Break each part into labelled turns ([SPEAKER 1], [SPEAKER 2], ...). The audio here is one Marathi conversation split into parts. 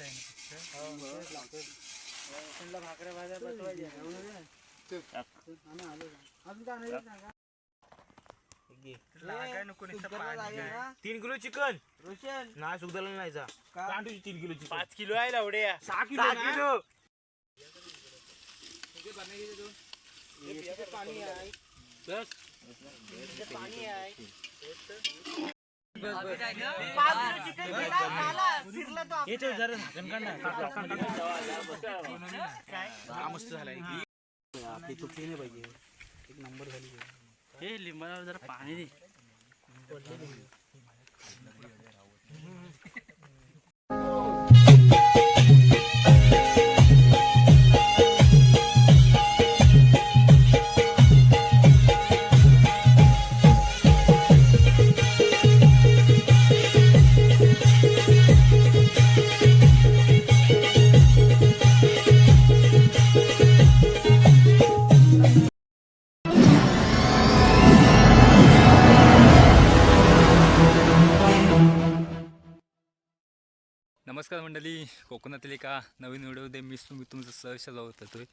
[SPEAKER 1] लावतच आहे ना फक्त
[SPEAKER 2] भाकऱ्या भाज्या बसवायच्या.
[SPEAKER 3] तीन किलो चिकन.
[SPEAKER 2] रोशन.
[SPEAKER 3] नाही सुगदाला नाही जा. तीन किलो चिकन.
[SPEAKER 1] पाच किलो आहे लावडे
[SPEAKER 3] सहा किलो
[SPEAKER 2] सहा? किलो.
[SPEAKER 3] पाणी आहे.
[SPEAKER 2] पाणी आहे.
[SPEAKER 3] मस्त झालाय.
[SPEAKER 2] आपली तुटली नाही पाहिजे. एक नंबर झाली.
[SPEAKER 1] हे लिंबाला जरा पाणी दे.
[SPEAKER 4] नमस्कार मंडळी. कोकणातील एका नवीन व्हिडिओमध्ये मी मी तुमचं सहर्ष लावत होतोय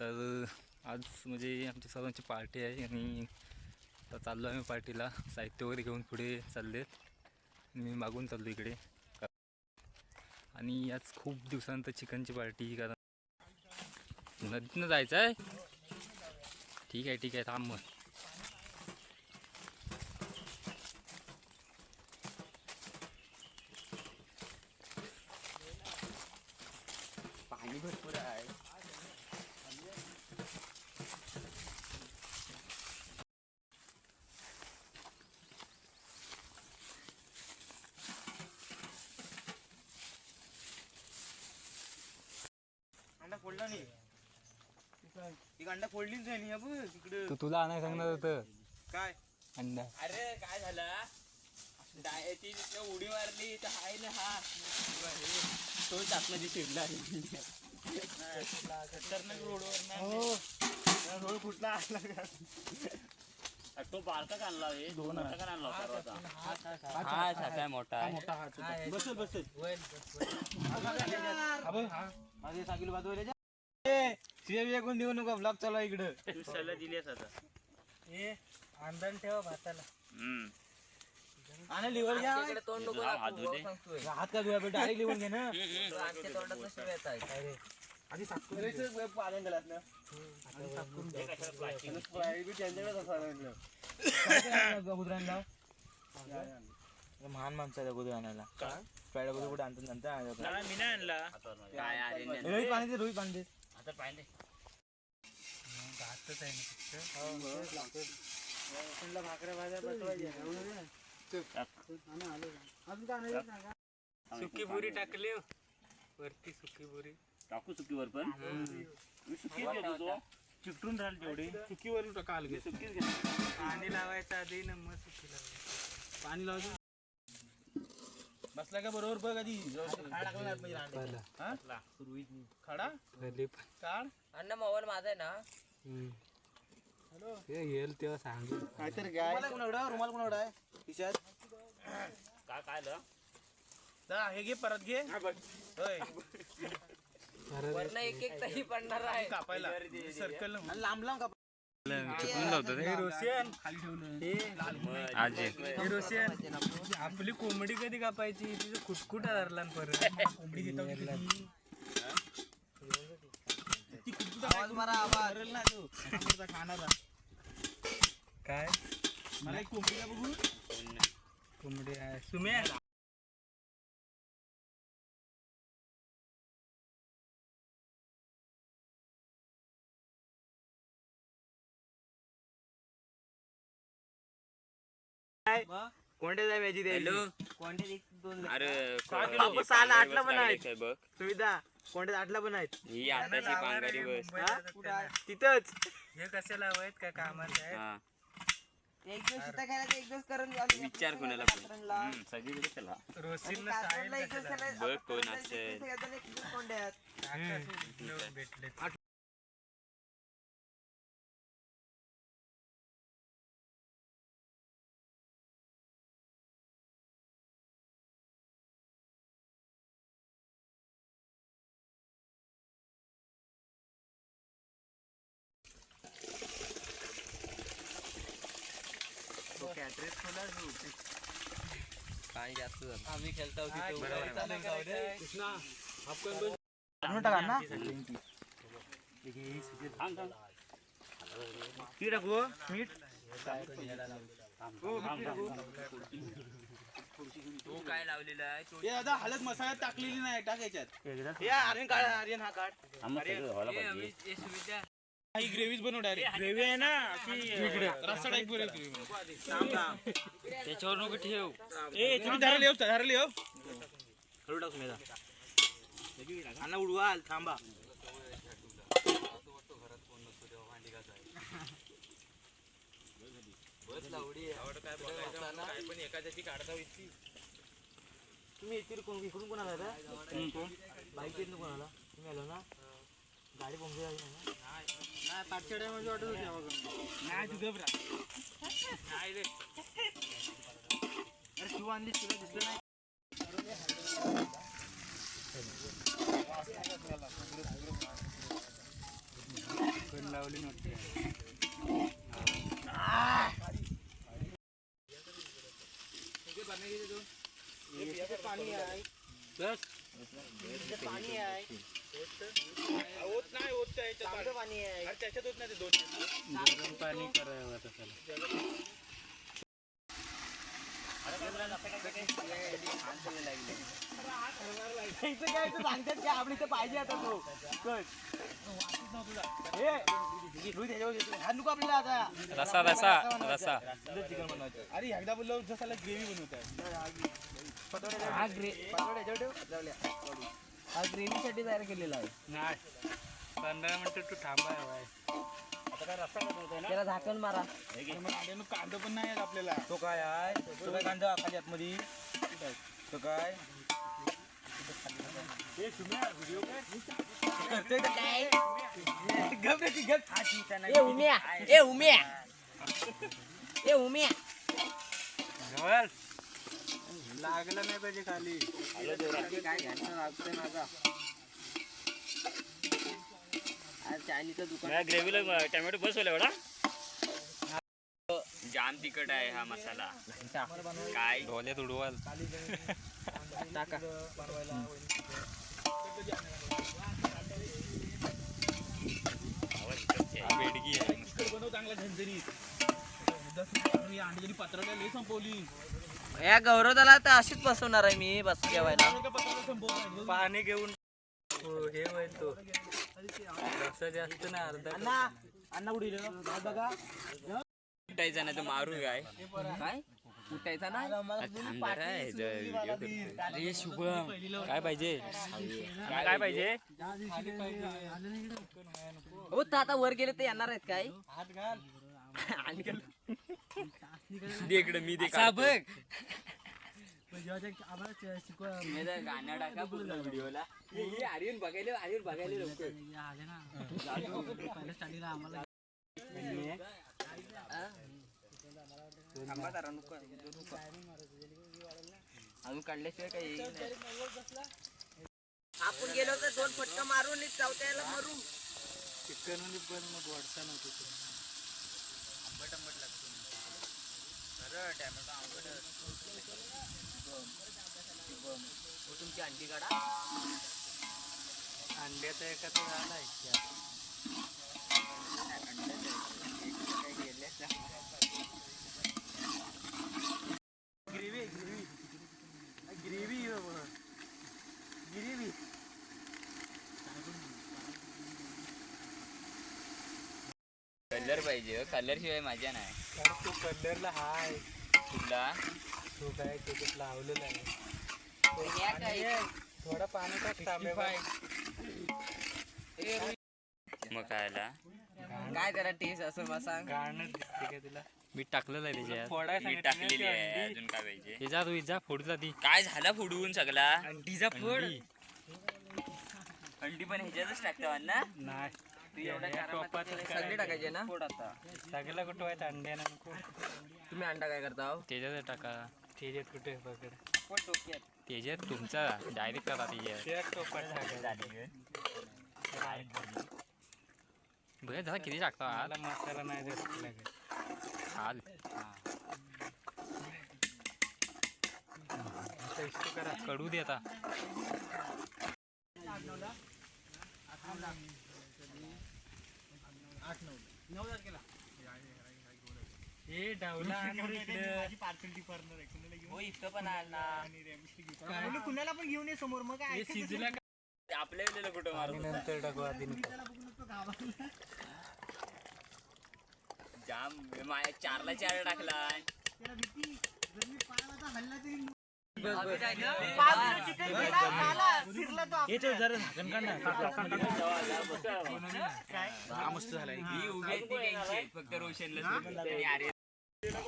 [SPEAKER 4] तर आज म्हणजे आमच्या सर्वांची पार्टी आहे आणि आता चाललो आम्ही पार्टीला. साहित्य वगैरे घेऊन पुढे चाललेत मी मागून चाललो इकडे. आणि आज खूप दिवसानंतर चिकनची पार्टी कारण नदीतनं जायचं आहे. ठीक आहे ठीक आहे. थांब मग
[SPEAKER 2] पाणी भरपूर आहे अंडा फोडला नाही. एक अंडा फोडलीच नाही तिकडं
[SPEAKER 4] तू तुला आणायला सांगणार होतं.
[SPEAKER 2] काय?
[SPEAKER 4] अंडा.
[SPEAKER 2] अरे काय झालं? डाय- ती उडी मारली तर हाय ना हा. तो चाकण्याची शिरला खतरनाक रोडवर रोड कुठला आला?
[SPEAKER 1] तो बारका आणला दोन आणला.
[SPEAKER 2] हा मोठा बसल बसल. माझे कोण देऊ नका ब्लॉक चालू इकडं.
[SPEAKER 1] तू सल्ला दिलीस आता.
[SPEAKER 3] ए, अंधान ठेवा भाताला.
[SPEAKER 2] आणि लिव्हर घ्या.
[SPEAKER 1] हात धुऊ दे.
[SPEAKER 2] हात का धुवा डायरेक्ट लिव्हर घे ना. आधी पाण्यात गेलात ना. गुजरांना महान माणसं आहे गुजर आणायला. स्प्राईड वगैरे कुठे आणतात नंतर
[SPEAKER 1] मी नाही आणला.
[SPEAKER 2] काय रोहित पाणी दे रोहित पाणी दे.
[SPEAKER 1] आता पाणी दे.
[SPEAKER 3] भातच आहे ना फक्त.
[SPEAKER 2] भाकऱ्या भाज्या बसवायच्या? काय
[SPEAKER 3] सुकी बुरी टाकली वरती सुकी बुरी.
[SPEAKER 1] टाकू चुकीवर पण? मी सुकीच घेतो तो. चिकटून राहील तेवढी.
[SPEAKER 3] सुकीवर टाका अलगे
[SPEAKER 1] सुकीच घेतो.
[SPEAKER 3] पाणी लावायचं आधी ना मग सुकी लावायचं.
[SPEAKER 2] पाणी लावायचं बसला का बरोबर बघ आधी. खडा. हा? काढ.
[SPEAKER 5] अण्णा मोबाईल माझा आहे ना.
[SPEAKER 3] हे येईल तेव्हा सांगेल.
[SPEAKER 2] काहीतरी काय रुमाल कोण एवढा? रुमाल कोण एवढा आहे? खिशात
[SPEAKER 1] काय काय आलं?
[SPEAKER 2] जा, हे घे परत घे. होय.
[SPEAKER 5] वरनं एक एक तरी पडणार आहे.
[SPEAKER 2] कापायला. सर्कल लांब लांब काप.
[SPEAKER 3] आपली कोंबडी कधी कापायची? तिचं खुटखुट धरला परत. कोंबडी काय
[SPEAKER 2] मला एक कोंबडीला बघू?
[SPEAKER 3] कोंबडी आहे. सुम्या
[SPEAKER 2] कोणत्या जाय मॅची द्यायची कोणत्या दोन
[SPEAKER 1] अरे
[SPEAKER 2] बाबा, सहाला आठला पण आहेत. सुविधा कोणत्या आठला पण आहेत.
[SPEAKER 1] ही आताची पांगारी बस.
[SPEAKER 2] हा? आहे? तिथंच.
[SPEAKER 3] हे कशाला हवंय का कामात आहे
[SPEAKER 5] एक दिवस शिता खेळायचं एक दिवस करून
[SPEAKER 1] विचार कोणाला पण. सगळीकडे चला
[SPEAKER 3] रोशींना
[SPEAKER 1] बघ कोण असेल.
[SPEAKER 3] भेटले
[SPEAKER 5] पाणी जास्त
[SPEAKER 1] आम्ही खेळतो
[SPEAKER 3] थांब थांब ती. टाकू मीठ?
[SPEAKER 1] तू काय लावलेला आहे? तू
[SPEAKER 2] दादा हळद मसाला टाकलेली नाही टाकायच्यात आर्यन काढ आर्यन हा काढ.
[SPEAKER 1] हे सुविधा
[SPEAKER 2] ही ग्रेव्हीच बनव डायरेक्ट
[SPEAKER 3] ग्रेव्ही आहे ना
[SPEAKER 2] रस्सा टाईप
[SPEAKER 1] त्याच्यावर नको ठेव.
[SPEAKER 2] ए तुम्ही धरले हो धरले हो हळू टाक मेदा अण्णा उडवाल थांबा. तुम्ही इकडे कोण? इकडून कोण आला? बाईक येत कोणाला? तुम्ही आलो ना? गाडी बंद झाली ना नाही पाचशे टायमध्ये वाटत होती नाही तुझं नाही रे. अरे तू आणली तुला दिसलं नाही. पाणी आहे. पाणी आहे. होत नाही होत त्याच्यात पाणी आहे अरे त्याच्यात होत नाही ते दोन
[SPEAKER 3] पाणी करावं
[SPEAKER 2] सांगतात की आपण इथं पाहिजे आता तो कट हे रोहित ह्याच्यावर येतो. हात नको आपल्याला आता
[SPEAKER 4] रसा रसा रसा.
[SPEAKER 2] चिकन बनवायचं अरे एकदा बोललो जसाला ग्रेव्ही बनवत
[SPEAKER 5] हा ग्रे हा तयार केलेला आहे.
[SPEAKER 3] नाही. पंधरा मिनिटं तू थांबा
[SPEAKER 5] त्याला झाकण मारा.
[SPEAKER 2] कांदा पण नाही आहेत आपल्याला. तो काय आहे? तो काय कांदा खाली आतमध्ये? तो काय. हा,
[SPEAKER 5] उम्या. ए उम्या. ए उम्या.
[SPEAKER 2] लागलं नाही पाहिजे खाली.
[SPEAKER 5] काय घ्यायचं लागतंय माझा आज चायनीचं दुकान.
[SPEAKER 3] ग्रेव्हीला टोमॅटो बसवलं एवढा
[SPEAKER 1] जाम तिखट आहे हा मसाला. काय?
[SPEAKER 4] ढोल्यात उडवाल
[SPEAKER 5] टाका.
[SPEAKER 4] बेडगी आहे
[SPEAKER 2] बनव चांगला झणझणीत मी अंडी पात्राला लई संपवली
[SPEAKER 5] या गौरवदाला तर अशीच बसवणार आहे मी बस जेवायला.
[SPEAKER 3] पाणी घेऊन. हो, हे होईल तो. जास्त नाही अर्धा
[SPEAKER 2] अण्णा अण्णा उडील बघा.
[SPEAKER 1] उठायचा नाही तर मारू काय?
[SPEAKER 5] काय? उठायचा ना
[SPEAKER 1] थांबणार आहे जो video
[SPEAKER 4] अरे शुभम काय पाहिजे? काय पाहिजे?
[SPEAKER 5] हो तर आता वर गेले ते येणार आहेत काय? आणि
[SPEAKER 1] इकडं मी दे
[SPEAKER 5] बघ.
[SPEAKER 1] गाणं टाका पूर्ण व्हिडिओला
[SPEAKER 5] आर्यन बघायला आर्यन बघायला लवकर थांबा जरा, नको, नको. अजून काढल्याशिवाय काही. आपण गेलो तर दोन फटका मारून चौथ्याला मारू
[SPEAKER 3] चिकनमध्ये पण मग वडसा नव्हती
[SPEAKER 1] आंबट आंबट लागतो खरं टॅमॅटो आंबट
[SPEAKER 5] तुमची अंडी काढा.
[SPEAKER 3] अंड्याचा एका तो झालाय
[SPEAKER 2] gravy gravy. Gravy gravy.
[SPEAKER 1] Colour पाहिजे कलर शिवाय मजा नाही.
[SPEAKER 3] तो कलरला हाय.
[SPEAKER 1] तुला?
[SPEAKER 3] तो काय त्याच्यात लावलेला आहे? थोडा पाणी टाक.
[SPEAKER 1] मग कायला
[SPEAKER 5] काय त्याला टेस्ट असं मला सांग.
[SPEAKER 3] गाणं दिसते का तुला?
[SPEAKER 4] मीठ टाकलेलं आहे त्याच्यात.
[SPEAKER 3] फोडाय
[SPEAKER 1] मी टाकलेली
[SPEAKER 3] ती
[SPEAKER 1] आहे
[SPEAKER 3] अंडी.
[SPEAKER 1] अजून काय पाहिजे?
[SPEAKER 4] हे जा तू जा फोडला ती.
[SPEAKER 1] काय झाला फुडवून सगळा?
[SPEAKER 3] अंडीचा फोड.
[SPEAKER 4] अंडी.
[SPEAKER 1] पण ह्याच्यातच टाकता ना?
[SPEAKER 3] नाही?
[SPEAKER 5] सगळे टाकायचे ना?
[SPEAKER 1] फोड आता.
[SPEAKER 3] सगळ्याला कुठं व्हायचं अंड्यानं
[SPEAKER 5] तुम्ही अंडा काय करता हो?
[SPEAKER 4] त्याच्यात टाका.
[SPEAKER 3] तेजेत कुठे पकड?
[SPEAKER 4] तुमचा. डायरेक्ट करा
[SPEAKER 3] तेजात
[SPEAKER 4] बघा जरा किती टाकता
[SPEAKER 3] मसाला नाही जास्त
[SPEAKER 4] हाल. करा. कडू दे आता. आठ नऊ. नऊ तारखेला. हे डावला
[SPEAKER 1] हो इथं पण आहे ना
[SPEAKER 2] कुणाला पण घेऊन ये समोर. मग काय
[SPEAKER 4] शिजला
[SPEAKER 1] आपल्या वेळेला कुठं मारू?
[SPEAKER 4] नंतर टाकू आधी
[SPEAKER 1] जाम माझ्या चारला चार टाकलाय ही उभी आहे ती त्यांची फक्त रोशनला सोडून. त्यांनी अरे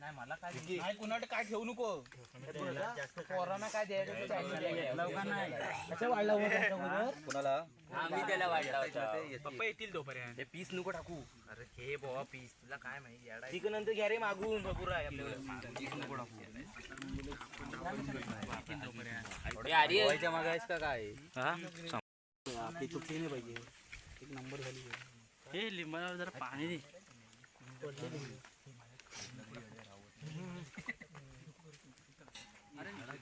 [SPEAKER 2] नाही कुणाला काय ठेवू नको. पोरांना काय
[SPEAKER 1] आम्ही त्याला वाढला होता
[SPEAKER 2] पप्पा येतील तोपर्यंत.
[SPEAKER 5] पीस नको टाकू. अरे हे बाबा पीस तुला काय माहिती.
[SPEAKER 2] चिकन नंतर घ्या रे मागून. भरपूर आहे आपल्याकडे
[SPEAKER 1] ए, अरे
[SPEAKER 2] आपली तुटली नाही पाहिजे. एक नंबर झाली.
[SPEAKER 3] हे लिंबाला जरा पाणी दे.